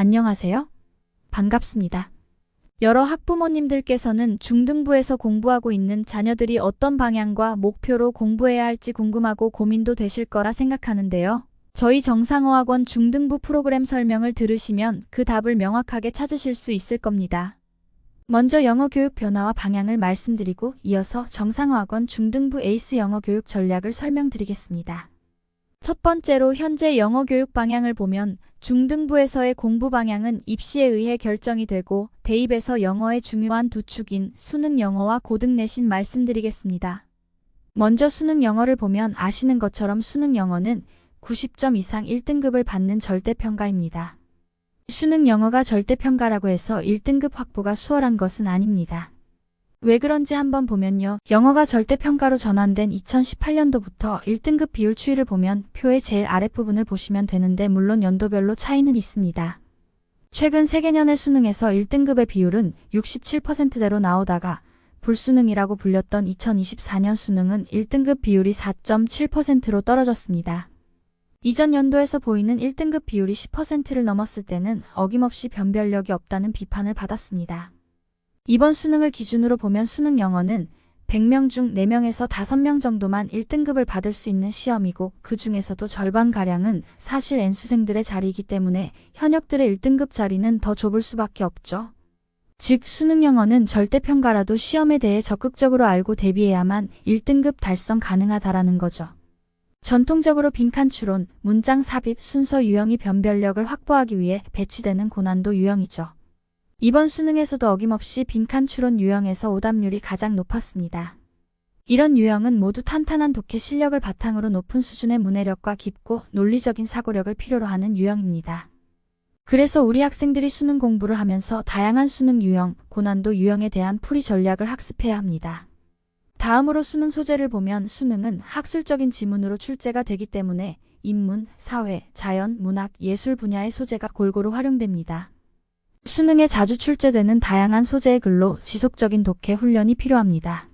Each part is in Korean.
안녕하세요. 반갑습니다. 여러 학부모님들께서는 중등부에서 공부하고 있는 자녀들이 어떤 방향과 목표로 공부해야 할지 궁금하고 고민도 되실 거라 생각하는데요. 저희 정상어학원 중등부 프로그램 설명을 들으시면 그 답을 명확하게 찾으실 수 있을 겁니다. 먼저 영어 교육 변화와 방향을 말씀드리고 이어서 정상어학원 중등부 에이스 영어 교육 전략을 설명드리겠습니다. 첫 번째로 현재 영어 교육 방향을 보면 중등부에서의 공부 방향은 입시에 의해 결정이 되고 대입에서 영어의 중요한 두 축인 수능 영어와 고등 내신 말씀드리겠습니다. 먼저 수능 영어를 보면 아시는 것처럼 수능 영어는 90점 이상 1등급을 받는 절대평가입니다. 수능 영어가 절대평가라고 해서 1등급 확보가 수월한 것은 아닙니다. 왜 그런지 한번 보면요. 영어가 절대평가로 전환된 2018년도부터 1등급 비율 추이를 보면 표의 제일 아랫부분을 보시면 되는데 물론 연도별로 차이는 있습니다. 최근 세계년의 수능에서 1등급의 비율은 67%대로 나오다가 불수능이라고 불렸던 2024년 수능은 1등급 비율이 4.7%로 떨어졌습니다. 이전 연도에서 보이는 1등급 비율이 10%를 넘었을 때는 어김없이 변별력이 없다는 비판을 받았습니다. 이번 수능을 기준으로 보면 수능 영어는 100명 중 4명에서 5명 정도만 1등급을 받을 수 있는 시험이고 그 중에서도 절반가량은 사실 N수생들의 자리이기 때문에 현역들의 1등급 자리는 더 좁을 수밖에 없죠. 즉 수능 영어는 절대평가라도 시험에 대해 적극적으로 알고 대비해야만 1등급 달성 가능하다라는 거죠. 전통적으로 빈칸 추론, 문장 삽입, 순서 유형이 변별력을 확보하기 위해 배치되는 고난도 유형이죠. 이번 수능에서도 어김없이 빈칸 추론 유형에서 오답률이 가장 높았습니다. 이런 유형은 모두 탄탄한 독해 실력을 바탕으로 높은 수준의 문해력과 깊고 논리적인 사고력을 필요로 하는 유형입니다. 그래서 우리 학생들이 수능 공부를 하면서 다양한 수능 유형, 고난도 유형에 대한 풀이 전략을 학습해야 합니다. 다음으로 수능 소재를 보면 수능은 학술적인 지문으로 출제가 되기 때문에 인문, 사회, 자연, 문학, 예술 분야의 소재가 골고루 활용됩니다. 수능에 자주 출제되는 다양한 소재의 글로 지속적인 독해 훈련이 필요합니다.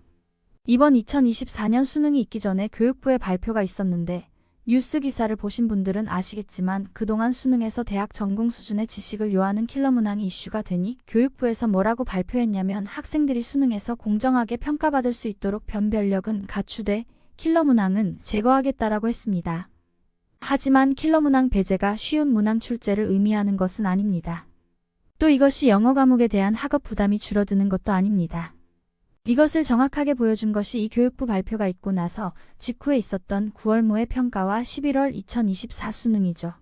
이번 2024년 수능이 있기 전에 교육부의 발표가 있었는데 뉴스 기사를 보신 분들은 아시겠지만 그동안 수능에서 대학 전공 수준의 지식을 요하는 킬러 문항이 이슈가 되니 교육부에서 뭐라고 발표했냐면 학생들이 수능에서 공정하게 평가받을 수 있도록 변별력은 갖추되 킬러 문항은 제거하겠다라고 했습니다. 하지만 킬러 문항 배제가 쉬운 문항 출제를 의미하는 것은 아닙니다. 또 이것이 영어 과목에 대한 학업 부담이 줄어드는 것도 아닙니다. 이것을 정확하게 보여준 것이 이 교육부 발표가 있고 나서 직후에 있었던 9월 모의 평가와 11월 2024 수능이죠.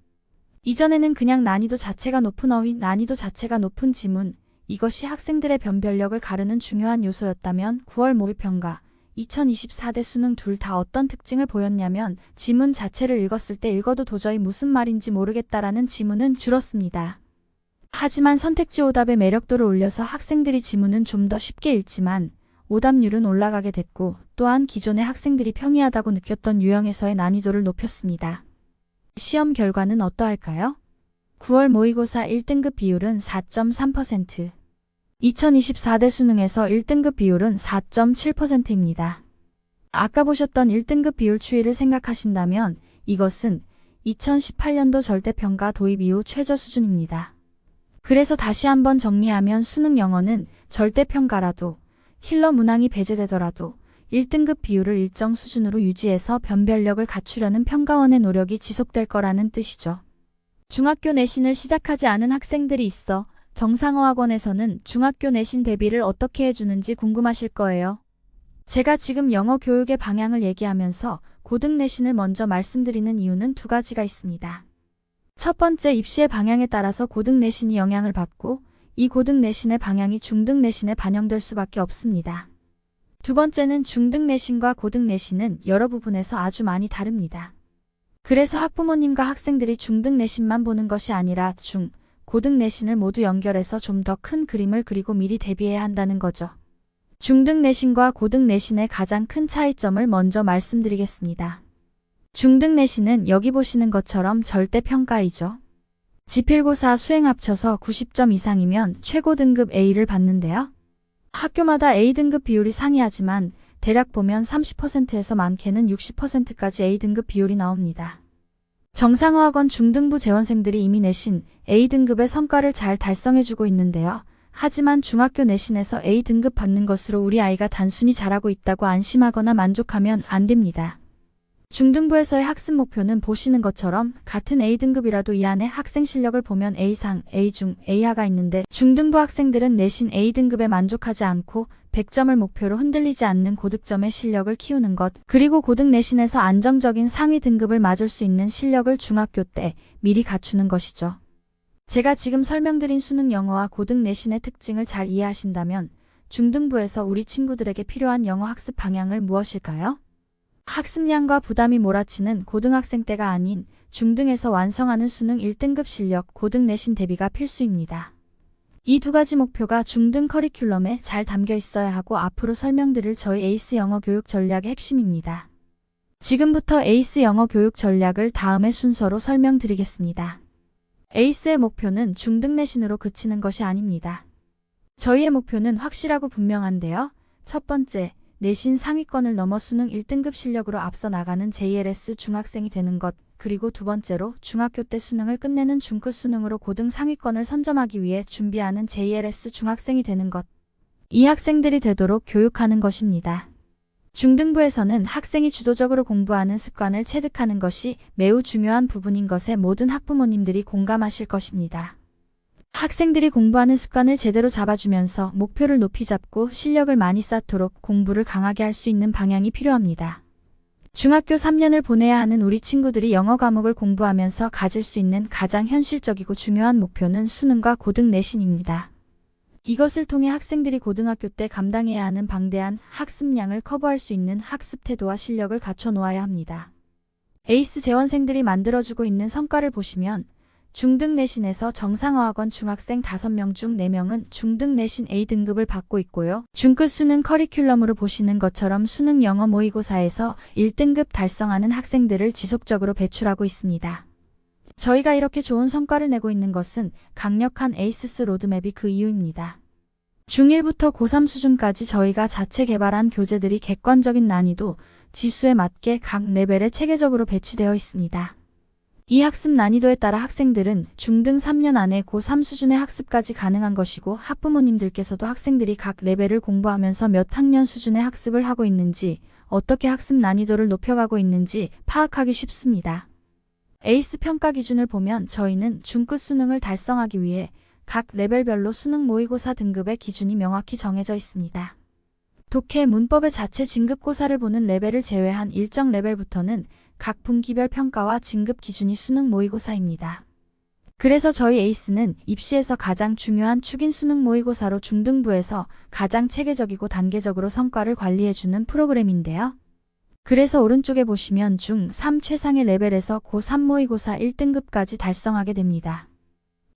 이전에는 그냥 난이도 자체가 높은 어휘, 난이도 자체가 높은 지문, 이것이 학생들의 변별력을 가르는 중요한 요소였다면 9월 모의 평가, 2024대 수능 둘 다 어떤 특징을 보였냐면 지문 자체를 읽었을 때 읽어도 도저히 무슨 말인지 모르겠다라는 지문은 줄었습니다. 하지만 선택지 오답의 매력도를 올려서 학생들이 지문은 좀 더 쉽게 읽지만 오답률은 올라가게 됐고 또한 기존의 학생들이 평이하다고 느꼈던 유형에서의 난이도를 높였습니다. 시험 결과는 어떠할까요? 9월 모의고사 1등급 비율은 4.3%, 2024대 수능에서 1등급 비율은 4.7%입니다. 아까 보셨던 1등급 비율 추이를 생각하신다면 이것은 2018년도 절대평가 도입 이후 최저 수준입니다. 그래서 다시 한번 정리하면 수능 영어는 절대평가라도 힐러 문항이 배제되더라도 1등급 비율을 일정 수준으로 유지해서 변별력을 갖추려는 평가원의 노력이 지속될 거라는 뜻이죠. 중학교 내신을 시작하지 않은 학생들이 있어 정상어학원에서는 중학교 내신 대비를 어떻게 해주는지 궁금하실 거예요. 제가 지금 영어 교육의 방향을 얘기하면서 고등 내신을 먼저 말씀드리는 이유는 두 가지가 있습니다. 첫 번째 입시의 방향에 따라서 고등 내신이 영향을 받고 이 고등 내신의 방향이 중등 내신에 반영될 수밖에 없습니다. 두 번째는 중등 내신과 고등 내신은 여러 부분에서 아주 많이 다릅니다. 그래서 학부모님과 학생들이 중등 내신만 보는 것이 아니라 중, 고등 내신을 모두 연결해서 좀 더 큰 그림을 그리고 미리 대비해야 한다는 거죠. 중등 내신과 고등 내신의 가장 큰 차이점을 먼저 말씀드리겠습니다. 중등 내신은 여기 보시는 것처럼 절대평가이죠. 지필고사 수행 합쳐서 90점 이상이면 최고 등급 A를 받는데요. 학교마다 A등급 비율이 상이하지만 대략 보면 30%에서 많게는 60%까지 A등급 비율이 나옵니다. 정상화학원 중등부 재원생들이 이미 내신 A등급의 성과를 잘 달성해주고 있는데요. 하지만 중학교 내신에서 A등급 받는 것으로 우리 아이가 단순히 잘하고 있다고 안심하거나 만족하면 안 됩니다. 중등부에서의 학습 목표는 보시는 것처럼 같은 A등급이라도 이 안에 학생 실력을 보면 A상, A중, A하가 있는데 중등부 학생들은 내신 A등급에 만족하지 않고 100점을 목표로 흔들리지 않는 고득점의 실력을 키우는 것, 그리고 고등 내신에서 안정적인 상위 등급을 맞을 수 있는 실력을 중학교 때 미리 갖추는 것이죠. 제가 지금 설명드린 수능 영어와 고등 내신의 특징을 잘 이해하신다면 중등부에서 우리 친구들에게 필요한 영어 학습 방향을 무엇일까요? 학습량과 부담이 몰아치는 고등학생 때가 아닌 중등에서 완성하는 수능 1등급 실력 고등 내신 대비가 필수입니다. 이 두 가지 목표가 중등 커리큘럼에 잘 담겨 있어야 하고 앞으로 설명드릴 저희 에이스 영어 교육 전략의 핵심입니다. 지금부터 에이스 영어 교육 전략을 다음의 순서로 설명드리겠습니다. 에이스의 목표는 중등 내신으로 그치는 것이 아닙니다. 저희의 목표는 확실하고 분명한데요. 첫 번째, 내신 상위권을 넘어 수능 1등급 실력으로 앞서 나가는 JLS 중학생이 되는 것, 그리고 두 번째로 중학교 때 수능을 끝내는 중끝 수능으로 고등 상위권을 선점하기 위해 준비하는 JLS 중학생이 되는 것. 이 학생들이 되도록 교육하는 것입니다. 중등부에서는 학생이 주도적으로 공부하는 습관을 체득하는 것이 매우 중요한 부분인 것에 모든 학부모님들이 공감하실 것입니다. 학생들이 공부하는 습관을 제대로 잡아주면서 목표를 높이 잡고 실력을 많이 쌓도록 공부를 강하게 할 수 있는 방향이 필요합니다. 중학교 3년을 보내야 하는 우리 친구들이 영어 과목을 공부하면서 가질 수 있는 가장 현실적이고 중요한 목표는 수능과 고등 내신입니다. 이것을 통해 학생들이 고등학교 때 감당해야 하는 방대한 학습량을 커버할 수 있는 학습 태도와 실력을 갖춰 놓아야 합니다. 에이스 재원생들이 만들어주고 있는 성과를 보시면 중등 내신에서 정상어학원 중학생 5명 중 4명은 중등 내신 A등급을 받고 있고요. 중끝 수능 커리큘럼으로 보시는 것처럼 수능 영어 모의고사에서 1등급 달성하는 학생들을 지속적으로 배출하고 있습니다. 저희가 이렇게 좋은 성과를 내고 있는 것은 강력한 에이스스 로드맵이 그 이유입니다. 중1부터 고3 수준까지 저희가 자체 개발한 교재들이 객관적인 난이도, 지수에 맞게 각 레벨에 체계적으로 배치되어 있습니다. 이 학습 난이도에 따라 학생들은 중등 3년 안에 고3 수준의 학습까지 가능한 것이고 학부모님들께서도 학생들이 각 레벨을 공부하면서 몇 학년 수준의 학습을 하고 있는지 어떻게 학습 난이도를 높여가고 있는지 파악하기 쉽습니다. 에이스 평가 기준을 보면 저희는 중끝 수능을 달성하기 위해 각 레벨별로 수능 모의고사 등급의 기준이 명확히 정해져 있습니다. 독해 문법의 자체 진급고사를 보는 레벨을 제외한 일정 레벨부터는 각 분기별 평가와 진급 기준이 수능 모의고사입니다. 그래서 저희 에이스는 입시에서 가장 중요한 축인 수능 모의고사로 중등부에서 가장 체계적이고 단계적으로 성과를 관리해주는 프로그램인데요. 그래서 오른쪽에 보시면 중3 최상의 레벨에서 고3 모의고사 1등급까지 달성하게 됩니다.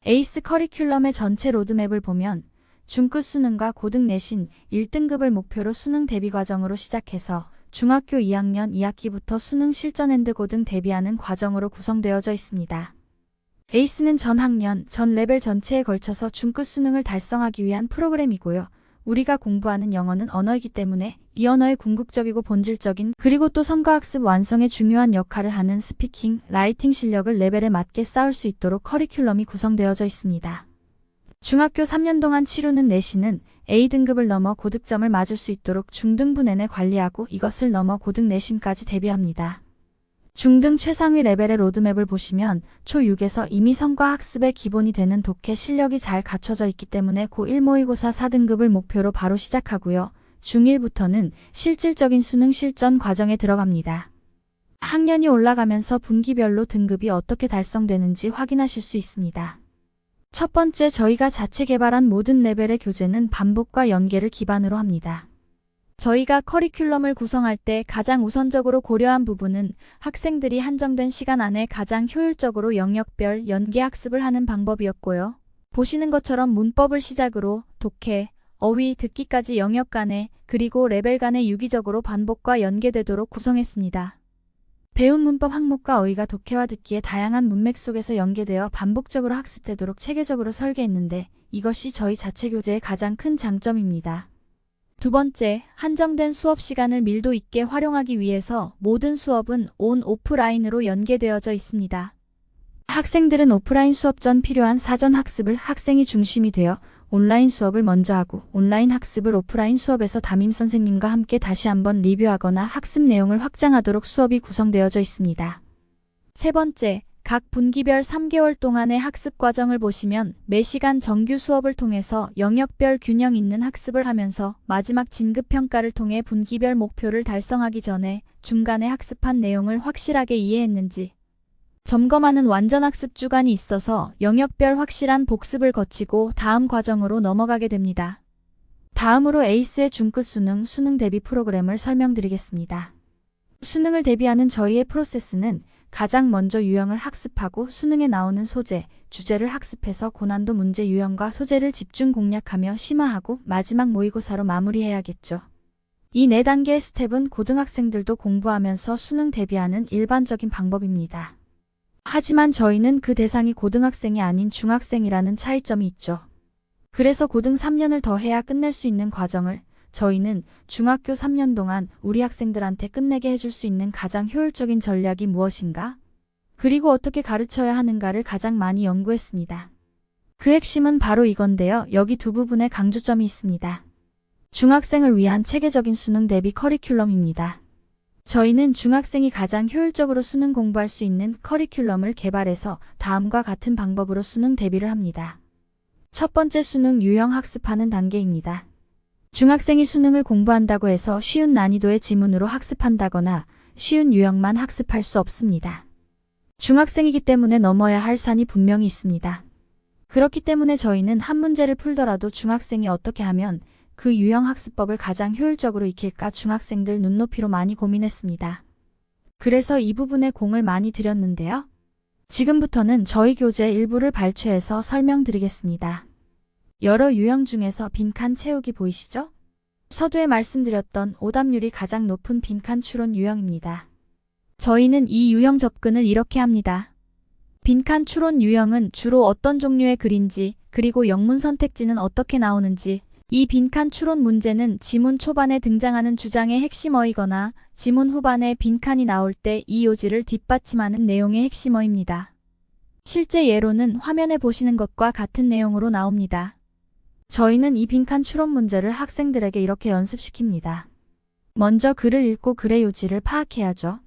에이스 커리큘럼의 전체 로드맵을 보면 중끝 수능과 고등 내신 1등급을 목표로 수능 대비 과정으로 시작해서 중학교 2학년 2학기부터 수능 실전 앤드 고 등 대비하는 과정으로 구성되어져 있습니다. 에이스는 전 학년, 전 레벨 전체에 걸쳐서 중끝 수능을 달성하기 위한 프로그램이고요. 우리가 공부하는 영어는 언어이기 때문에 이 언어의 궁극적이고 본질적인 그리고 또 성과학습 완성에 중요한 역할을 하는 스피킹, 라이팅 실력을 레벨에 맞게 쌓을 수 있도록 커리큘럼이 구성되어져 있습니다. 중학교 3년 동안 치르는 내신은 A등급을 넘어 고득점을 맞을 수 있도록 내내 관리하고 이것을 넘어 고등 내신까지 대비합니다. 중등 최상위 레벨의 로드맵을 보시면 초6에서 이미 성과 학습의 기본이 되는 독해 실력이 잘 갖춰져 있기 때문에 고1 모의고사 4등급을 목표로 바로 시작하고요. 중1부터는 실질적인 수능 실전 과정에 들어갑니다. 학년이 올라가면서 분기별로 등급이 어떻게 달성되는지 확인하실 수 있습니다. 첫 번째 저희가 자체 개발한 모든 레벨의 교재는 반복과 연계를 기반으로 합니다. 저희가 커리큘럼을 구성할 때 가장 우선적으로 고려한 부분은 학생들이 한정된 시간 안에 가장 효율적으로 영역별 연계 학습을 하는 방법이었고요. 보시는 것처럼 문법을 시작으로 독해, 어휘, 듣기까지 영역 간에 그리고 레벨 간에 유기적으로 반복과 연계되도록 구성했습니다. 배운 문법 항목과 어휘가 독해와 듣기의 다양한 문맥 속에서 연계되어 반복적으로 학습되도록 체계적으로 설계했는데 이것이 저희 자체 교재의 가장 큰 장점입니다. 두 번째, 한정된 수업 시간을 밀도 있게 활용하기 위해서 모든 수업은 온 오프라인으로 연계되어져 있습니다. 학생들은 오프라인 수업 전 필요한 사전 학습을 학생이 중심이 되어 온라인 수업을 먼저 하고 온라인 학습을 오프라인 수업에서 담임 선생님과 함께 다시 한번 리뷰하거나 학습 내용을 확장하도록 수업이 구성되어져 있습니다. 세 번째, 각 분기별 3개월 동안의 학습 과정을 보시면 매시간 정규 수업을 통해서 영역별 균형 있는 학습을 하면서 마지막 진급 평가를 통해 분기별 목표를 달성하기 전에 중간에 학습한 내용을 확실하게 이해했는지 점검하는 완전 학습 주간이 있어서 영역별 확실한 복습을 거치고 다음 과정으로 넘어가게 됩니다. 다음으로 에이스의 중끝 수능, 수능 대비 프로그램을 설명드리겠습니다. 수능을 대비하는 저희의 프로세스는 가장 먼저 유형을 학습하고 수능에 나오는 소재, 주제를 학습해서 고난도 문제 유형과 소재를 집중 공략하며 심화하고 마지막 모의고사로 마무리해야겠죠. 이 네 단계의 스텝은 고등학생들도 공부하면서 수능 대비하는 일반적인 방법입니다. 하지만 저희는 그 대상이 고등학생이 아닌 중학생이라는 차이점이 있죠. 그래서 고등 3년을 더 해야 끝낼 수 있는 과정을 저희는 중학교 3년 동안 우리 학생들한테 끝내게 해줄 수 있는 가장 효율적인 전략이 무엇인가? 그리고 어떻게 가르쳐야 하는가를 가장 많이 연구했습니다. 그 핵심은 바로 이건데요. 여기 두 부분의 강조점이 있습니다. 중학생을 위한 체계적인 수능 대비 커리큘럼입니다. 저희는 중학생이 가장 효율적으로 수능 공부할 수 있는 커리큘럼을 개발해서 다음과 같은 방법으로 수능 대비를 합니다. 첫 번째 수능 유형 학습하는 단계입니다. 중학생이 수능을 공부한다고 해서 쉬운 난이도의 지문으로 학습한다거나 쉬운 유형만 학습할 수 없습니다. 중학생이기 때문에 넘어야 할 산이 분명히 있습니다. 그렇기 때문에 저희는 한 문제를 풀더라도 중학생이 어떻게 하면 그 유형 학습법을 가장 효율적으로 익힐까 중학생들 눈높이로 많이 고민했습니다. 그래서 이 부분에 공을 많이 들였는데요. 지금부터는 저희 교재 일부를 발췌해서 설명드리겠습니다. 여러 유형 중에서 빈칸 채우기 보이시죠? 서두에 말씀드렸던 오답률이 가장 높은 빈칸 추론 유형입니다. 저희는 이 유형 접근을 이렇게 합니다. 빈칸 추론 유형은 주로 어떤 종류의 글인지, 그리고 영문 선택지는 어떻게 나오는지, 이 빈칸 추론 문제는 지문 초반에 등장하는 주장의 핵심어이거나 지문 후반에 빈칸이 나올 때 이 요지를 뒷받침하는 내용의 핵심어입니다. 실제 예로는 화면에 보시는 것과 같은 내용으로 나옵니다. 저희는 이 빈칸 추론 문제를 학생들에게 이렇게 연습시킵니다. 먼저 글을 읽고 글의 요지를 파악해야죠.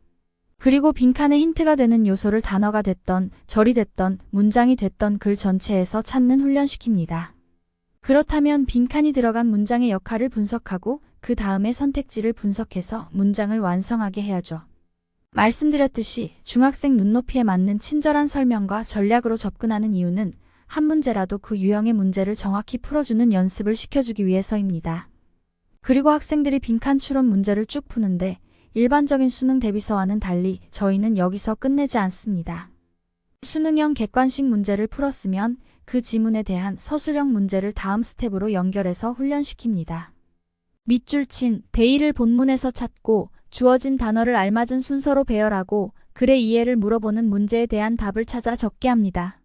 그리고 빈칸에 힌트가 되는 요소를 단어가 됐던, 절이 됐던, 문장이 됐던 글 전체에서 찾는 훈련시킵니다. 그렇다면 빈칸이 들어간 문장의 역할을 분석하고 그 다음에 선택지를 분석해서 문장을 완성하게 해야죠. 말씀드렸듯이 중학생 눈높이에 맞는 친절한 설명과 전략으로 접근하는 이유는 한 문제라도 그 유형의 문제를 정확히 풀어주는 연습을 시켜주기 위해서입니다. 그리고 학생들이 빈칸 추론 문제를 쭉 푸는데 일반적인 수능 대비서와는 달리 저희는 여기서 끝내지 않습니다. 수능형 객관식 문제를 풀었으면 그 지문에 대한 서술형 문제를 다음 스텝으로 연결해서 훈련시킵니다. 밑줄 친 대의를 본문에서 찾고 주어진 단어를 알맞은 순서로 배열하고 글의 이해를 물어보는 문제에 대한 답을 찾아 적게 합니다.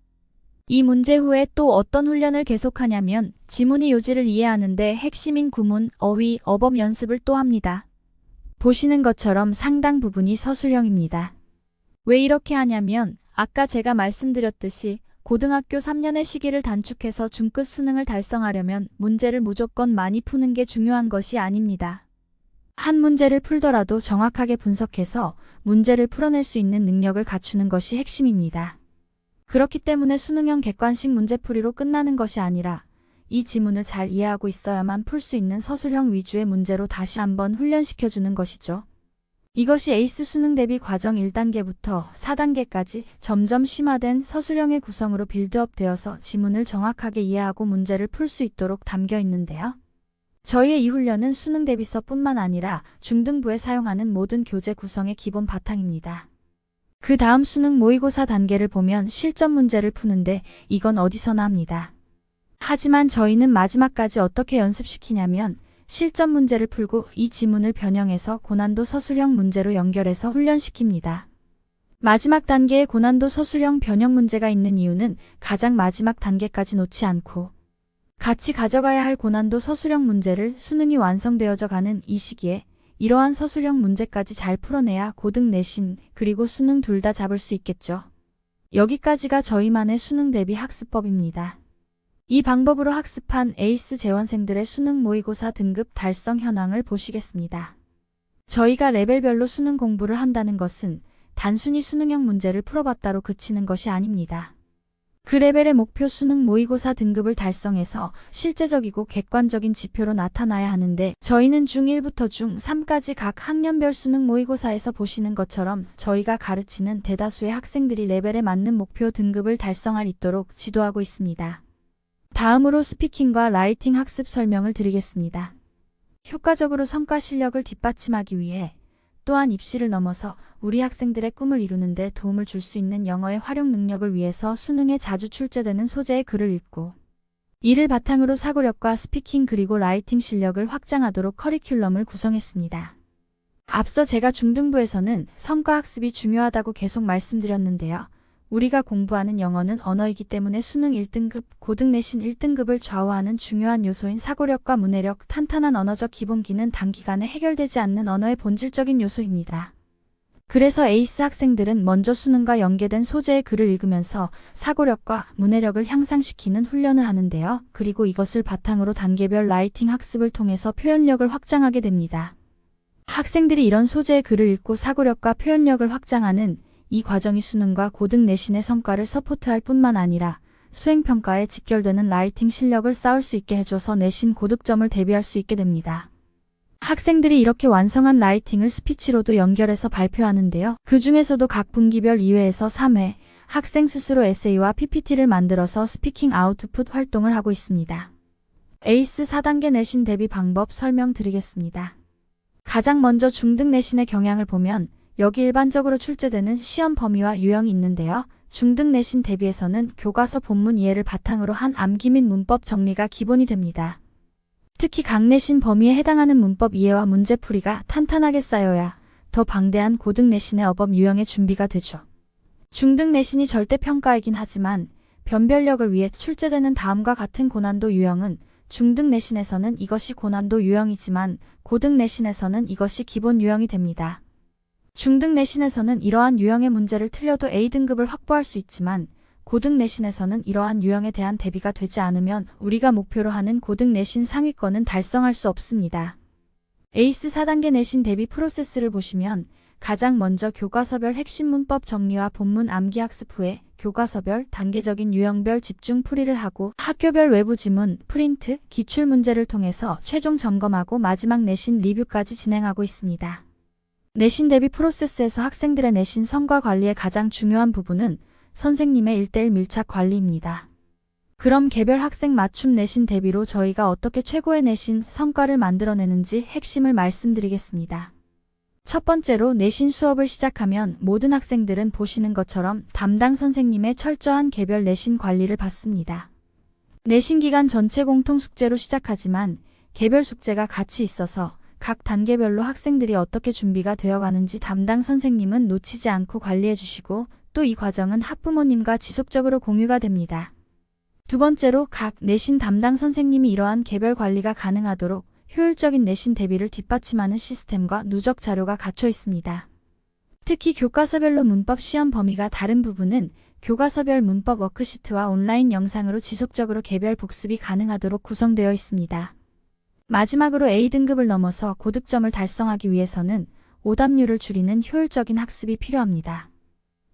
이 문제 후에 또 어떤 훈련을 계속하냐면 지문이 요지를 이해하는데 핵심인 구문, 어휘, 어법 연습을 또 합니다. 보시는 것처럼 상당 부분이 서술형입니다. 왜 이렇게 하냐면 아까 제가 말씀드렸듯이 고등학교 3년의 시기를 단축해서 중끝 수능을 달성하려면 문제를 무조건 많이 푸는 게 중요한 것이 아닙니다. 한 문제를 풀더라도 정확하게 분석해서 문제를 풀어낼 수 있는 능력을 갖추는 것이 핵심입니다. 그렇기 때문에 수능형 객관식 문제풀이로 끝나는 것이 아니라 이 지문을 잘 이해하고 있어야만 풀 수 있는 서술형 위주의 문제로 다시 한번 훈련시켜주는 것이죠. 이것이 에이스 수능 대비 과정 1단계부터 4단계까지 점점 심화된 서술형의 구성으로 빌드업 되어서 지문을 정확하게 이해하고 문제를 풀 수 있도록 담겨 있는데요. 저희의 이 훈련은 수능 대비서뿐만 아니라 중등부에 사용하는 모든 교재 구성의 기본 바탕입니다. 그 다음 수능 모의고사 단계를 보면 실전 문제를 푸는데 이건 어디서나 합니다. 하지만 저희는 마지막까지 어떻게 연습시키냐면 실전 문제를 풀고 이 지문을 변형해서 고난도 서술형 문제로 연결해서 훈련시킵니다. 마지막 단계에 고난도 서술형 변형 문제가 있는 이유는 가장 마지막 단계까지 놓지 않고 같이 가져가야 할 고난도 서술형 문제를 수능이 완성되어져 가는 이 시기에 이러한 서술형 문제까지 잘 풀어내야 고등 내신 그리고 수능 둘 다 잡을 수 있겠죠. 여기까지가 저희만의 수능 대비 학습법입니다. 이 방법으로 학습한 에이스 재원생들의 수능 모의고사 등급 달성 현황을 보시겠습니다. 저희가 레벨별로 수능 공부를 한다는 것은 단순히 수능형 문제를 풀어봤다로 그치는 것이 아닙니다. 그 레벨의 목표 수능 모의고사 등급을 달성해서 실제적이고 객관적인 지표로 나타나야 하는데 저희는 중1부터 중3까지 각 학년별 수능 모의고사에서 보시는 것처럼 저희가 가르치는 대다수의 학생들이 레벨에 맞는 목표 등급을 달성할 있도록 지도하고 있습니다. 다음으로 스피킹과 라이팅 학습 설명을 드리겠습니다. 효과적으로 성과 실력을 뒷받침하기 위해 또한 입시를 넘어서 우리 학생들의 꿈을 이루는 데 도움을 줄 수 있는 영어의 활용 능력을 위해서 수능에 자주 출제되는 소재의 글을 읽고 이를 바탕으로 사고력과 스피킹 그리고 라이팅 실력을 확장하도록 커리큘럼을 구성했습니다. 앞서 제가 중등부에서는 성과 학습이 중요하다고 계속 말씀드렸는데요. 우리가 공부하는 영어는 언어이기 때문에 수능 1등급, 고등 내신 1등급을 좌우하는 중요한 요소인 사고력과 문해력, 탄탄한 언어적 기본기는 단기간에 해결되지 않는 언어의 본질적인 요소입니다. 그래서 에이스 학생들은 먼저 수능과 연계된 소재의 글을 읽으면서 사고력과 문해력을 향상시키는 훈련을 하는데요. 그리고 이것을 바탕으로 단계별 라이팅 학습을 통해서 표현력을 확장하게 됩니다. 학생들이 이런 소재의 글을 읽고 사고력과 표현력을 확장하는 이 과정이 수능과 고등 내신의 성과를 서포트할 뿐만 아니라 수행평가에 직결되는 라이팅 실력을 쌓을 수 있게 해줘서 내신 고득점을 대비할 수 있게 됩니다. 학생들이 이렇게 완성한 라이팅을 스피치로도 연결해서 발표하는데요. 그 중에서도 각 분기별 2회에서 3회 학생 스스로 에세이와 PPT를 만들어서 스피킹 아웃풋 활동을 하고 있습니다. 에이스 4단계 내신 대비 방법 설명드리겠습니다. 가장 먼저 중등 내신의 경향을 보면 여기 일반적으로 출제되는 시험 범위와 유형이 있는데요. 중등 내신 대비에서는 교과서 본문 이해를 바탕으로 한 암기 및 문법 정리가 기본이 됩니다. 특히 각 내신 범위에 해당하는 문법 이해와 문제풀이가 탄탄하게 쌓여야 더 방대한 고등 내신의 어법 유형의 준비가 되죠. 중등 내신이 절대평가이긴 하지만 변별력을 위해 출제되는 다음과 같은 고난도 유형은 중등 내신에서는 이것이 고난도 유형이지만 고등 내신에서는 이것이 기본 유형이 됩니다. 중등 내신에서는 이러한 유형의 문제를 틀려도 A등급을 확보할 수 있지만 고등 내신에서는 이러한 유형에 대한 대비가 되지 않으면 우리가 목표로 하는 고등 내신 상위권은 달성할 수 없습니다. 에이스 4단계 내신 대비 프로세스를 보시면 가장 먼저 교과서별 핵심 문법 정리와 본문 암기 학습 후에 교과서별 단계적인 유형별 집중 풀이를 하고 학교별 외부 지문, 프린트, 기출 문제를 통해서 최종 점검하고 마지막 내신 리뷰까지 진행하고 있습니다. 내신 대비 프로세스에서 학생들의 내신 성과 관리의 가장 중요한 부분은 선생님의 1대1 밀착 관리입니다. 그럼 개별 학생 맞춤 내신 대비로 저희가 어떻게 최고의 내신 성과를 만들어내는지 핵심을 말씀드리겠습니다. 첫 번째로 내신 수업을 시작하면 모든 학생들은 보시는 것처럼 담당 선생님의 철저한 개별 내신 관리를 받습니다. 내신 기간 전체 공통 숙제로 시작하지만 개별 숙제가 같이 있어서 각 단계별로 학생들이 어떻게 준비가 되어 가는지 담당 선생님은 놓치지 않고 관리해 주시고 또 이 과정은 학부모님과 지속적으로 공유가 됩니다. 두 번째로 각 내신 담당 선생님이 이러한 개별 관리가 가능하도록 효율적인 내신 대비를 뒷받침하는 시스템과 누적 자료가 갖춰 있습니다. 특히 교과서별로 문법 시험 범위가 다른 부분은 교과서별 문법 워크시트와 온라인 영상으로 지속적으로 개별 복습이 가능하도록 구성되어 있습니다. 마지막으로 A등급을 넘어서 고득점을 달성하기 위해서는 오답률을 줄이는 효율적인 학습이 필요합니다.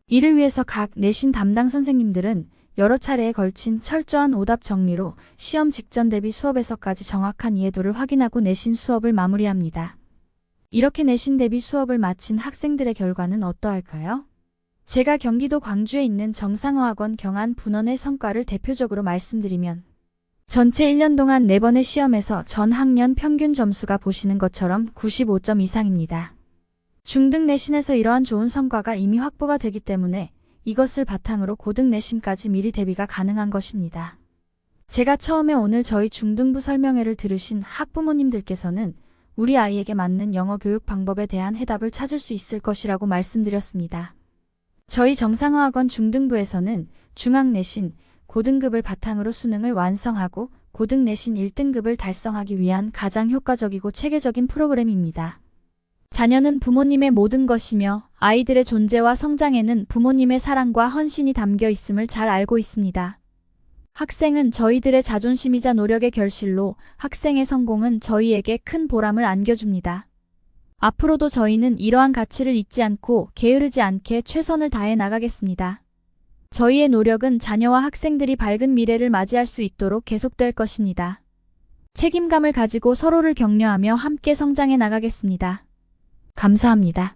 이를 위해서 각 내신 담당 선생님들은 여러 차례에 걸친 철저한 오답 정리로 시험 직전 대비 수업에서까지 정확한 이해도를 확인하고 내신 수업을 마무리합니다. 이렇게 내신 대비 수업을 마친 학생들의 결과는 어떠할까요? 제가 경기도 광주에 있는 정상어학원 경안 분원의 성과를 대표적으로 말씀드리면 전체 1년 동안 4번의 시험에서 전 학년 평균 점수가 보시는 것처럼 95점 이상입니다. 중등 내신에서 이러한 좋은 성과가 이미 확보가 되기 때문에 이것을 바탕으로 고등 내신까지 미리 대비가 가능한 것입니다. 제가 처음에 오늘 저희 중등부 설명회를 들으신 학부모님들께서는 우리 아이에게 맞는 영어 교육 방법에 대한 해답을 찾을 수 있을 것이라고 말씀드렸습니다. 저희 정상화학원 중등부에서는 중학 내신, 고등급을 바탕으로 수능을 완성하고 고등 내신 1등급을 달성하기 위한 가장 효과적이고 체계적인 프로그램입니다. 자녀는 부모님의 모든 것이며 아이들의 존재와 성장에는 부모님의 사랑과 헌신이 담겨 있음을 잘 알고 있습니다. 학생은 저희들의 자존심이자 노력의 결실로 학생의 성공은 저희에게 큰 보람을 안겨줍니다. 앞으로도 저희는 이러한 가치를 잊지 않고 게으르지 않게 최선을 다해 나가겠습니다. 저희의 노력은 자녀와 학생들이 밝은 미래를 맞이할 수 있도록 계속될 것입니다. 책임감을 가지고 서로를 격려하며 함께 성장해 나가겠습니다. 감사합니다.